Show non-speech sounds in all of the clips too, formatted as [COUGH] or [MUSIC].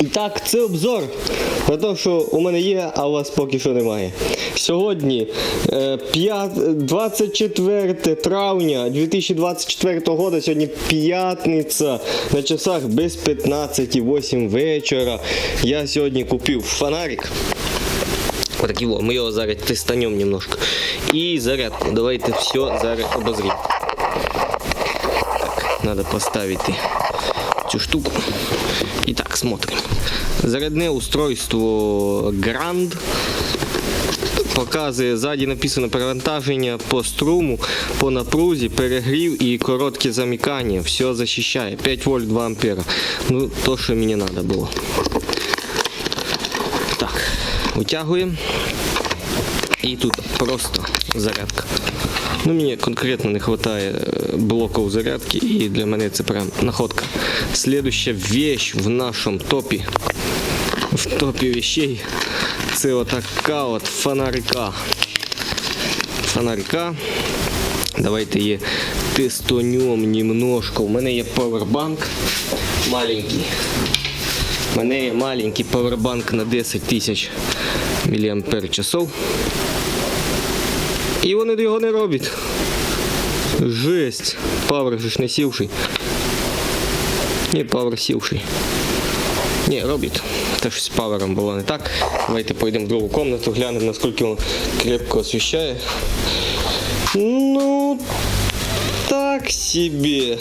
І так, це обзор на те, що у мене є, а у вас поки що немає. Сьогодні е, 24 травня 2024 року, сьогодні п'ятниця на часах без 15.08 вечора. Я сьогодні купив фонарик. Отакий во, ми його зараз тестанем немножко. І зарядку. Давайте все зараз обозрім. Так, надо поставити цю штуку. Так, смотрим. Зарядне устройство Grand. Показує ззаді написано перевантаження по струму, по напрузі, перегрів і коротке замикання. Все захищає. 5 вольт 2 ампера. Ну, то, що мені треба було. Так, витягуємо. І тут просто зарядка. Ну, мені конкретно не вистачає е, блоків зарядки, і для мене це прям находка. Слідуща вещь в нашому топі. В топі вещей. Це отака от фонарика. Фонарика. Давайте її тестанем немножко. У мене є павербанк маленький. У мене є маленький павербанк на 10 тисяч мАч. І вони його не роблять. Жесть. Павер же ж не сівший. Ні, павер сівший. Ні, робить. Те щось з павером було не так. Давайте пойдемо в другу комнату, глянемо, наскільки він крепко освіщає. Ну, так себе.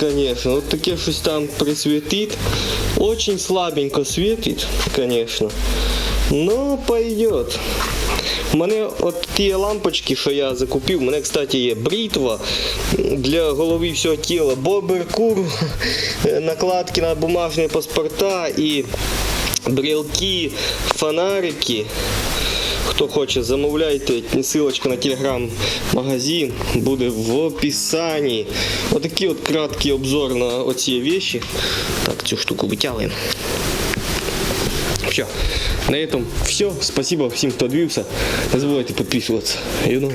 Конечно, вот таке щось там присвітить. Очень слабенько світить, конечно. Но пойдет. У мене от ті лампочки, що я закупив, у мене, кстати, є бритва для голови всього тіла, бобер-кур, [LAUGHS] накладки на бумажні паспорта і брелки, фонарики. Хто хоче, замовляйте, ссылочка на телеграм-магазин буде в описанні. Отакий от краткий обзор на оці вещи. Так, цю штуку витягуємо. Все. На этом все. Спасибо всем, кто дивился. Не забывайте подписываться. You know.